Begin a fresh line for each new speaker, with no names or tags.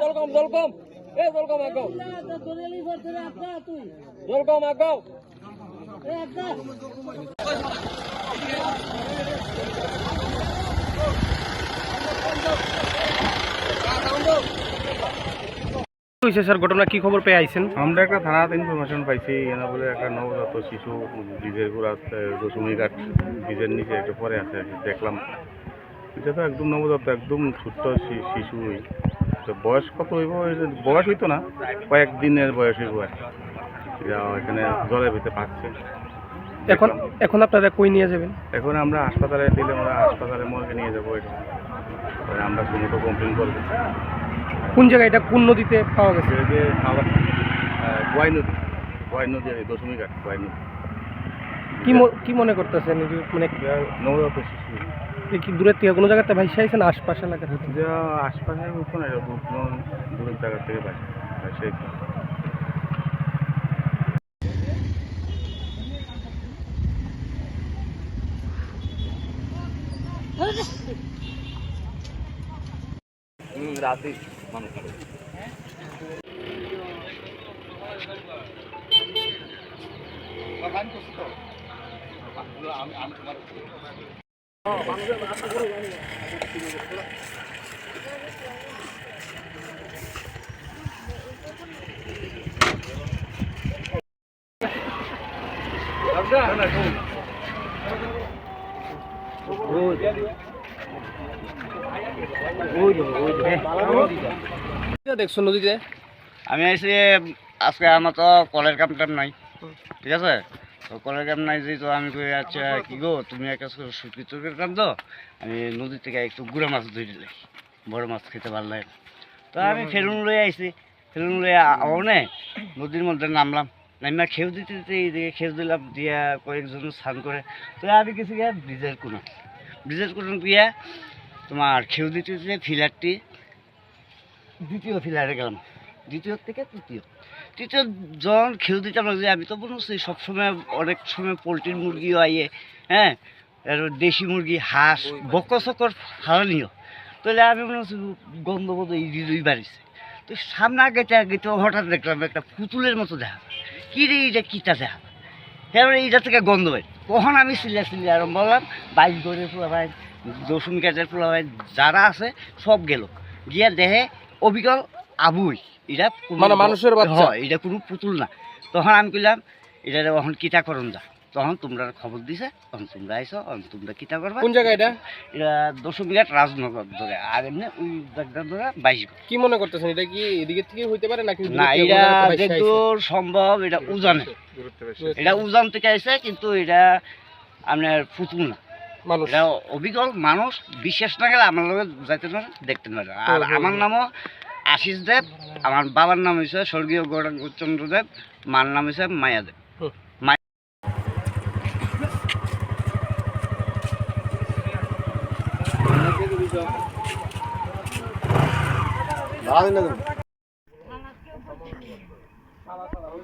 জল কম জল কম এ জল কম আগাও জল কম আগাও হয়েছে স্যার? ঘটনা কি খবর পেয়ে আইছেন?
আমরা একটা থানাতে ইনফরমেশন পাইছি এনা বলে একটা নবজাত শিশু ব্রিজের গোড়াত দশমী ঘাট ব্রিজের নিচে একটু পরে আছে দেখলাম। এটা তো একদম নবজাত একদম ছোট্ট শি- শিশুই তো বয়স কত হইব? বয়স হইতো না কয়েকদিনের বয়স হইব আর এখানে জলের ভিতরে পাচ্ছে
এখন এখন আপনারা কই নিয়ে যাবেন?
এখন আমরা হাসপাতালে দিলে আমরা হাসপাতালে মর্গে নিয়ে যাব এটা। আমরা কোনো কমপ্লেন করব।
কোন জায়গায় এটা? কোন নদীতে পাওয়া গেছে?
এই যে গোয়াই নদী। গোয়াই নদী এই দশমী ঘাট গোয়াই নদী।
কি ম- কি মনে করতেছেন? এই যে মানে কি দূরের থেকে? কোনো জায়গাতে ভাইসে আইছেন? আশপাশ এলাকা থেকে?
যা আশপাশের মতো না দূরের জায়গা থেকে সেই রাতে। মানুষ
দেখছ নদীতে?
আমি এসে আজকে আমার তো কলের কাম টাম নাই, ঠিক আছে? তো কলের কাম নাই যেহেতু, আমি কই আচ্ছা কি গো, তুমি একটা সুটকি তরকারি কাম তো? আমি নদী থেকে একটু গুড়া মাছ ধরে দিলে বড় মাছ খেতে লাগে তো আমি ফেরুন লয়ে আইছি ফেরুন লয়ে আও নে নদীর মধ্যে নামলাম, নামিয়া খেউ দিতে দিতে এইদিকে খেউ দিলাম, দিয়া কয়েকজন স্নান করে, তো আমি কিছু গিয়া ব্রিজের কোনো ব্রিজের কোনো গিয়া তোমার খেউ দিতে দিতে ফিলারটি দ্বিতীয় ফিলারে গেলাম। দ্বিতীয় থেকে তৃতীয়। তৃতীয় যখন খেউ দিতাম না যে আমি তো বলছি সবসময় অনেক সময় পোলট্রির মুরগিও আইয়ে হ্যাঁ? আর দেশি মুরগি হাঁস বকর সকর হারানিও। তাহলে আমি মনে হচ্ছে গন্ধবোধ এই দুই বাড়িছে। তো সামনে আগেতে আগেতে হঠাৎ দেখলাম একটা পুতুলের মতো দেখা কী রে এইটা কীটা দেখা এবার এইটা থেকে গন্ধ পাই কখন আমি সিলে সিলে আরম্ভ করলাম বাইক ধরে পোলা ভাই দশমী কাজের পোলা যারা আছে সব গেল। গিয়া দেহে অবিকল আবুই। এটা
মানে মানুষের বাচ্চা?
হয় এটা কোনো পুতুল না। তখন আমি কইলাম এটা তখন কিতা করুন যা। তখন তোমরা খবর দিছে তখন তোমরা আইসো তখন তোমরা কিতা করবা?
কোন জায়গা এটা?
এটা দশমী ঘাট রাজনগর ধরে। আর এমনি ওই জায়গা ধরে বাইশ ঘর।
কি মনে করতেছেন এটা কি এদিকে থেকে হইতে পারে নাকি
না এটা? যেদূর সম্ভব এটা উজানে। এটা উজান থেকে আইছে কিন্তু এটা আপনার পুতুল না।
মানুষ
এটা অবিকল মানুষ বিশ্বাস না গেলে আমার লগে যাইতে পারে দেখতে পারে আর
হুম, হুম,
আমার
হুম।
নামও আশিস দেব আমার বাবার নাম হয়েছে স্বর্গীয় গৌরাঙ্গচন্দ্র দেব মার নাম হয়েছে মায়া দেব। মায়া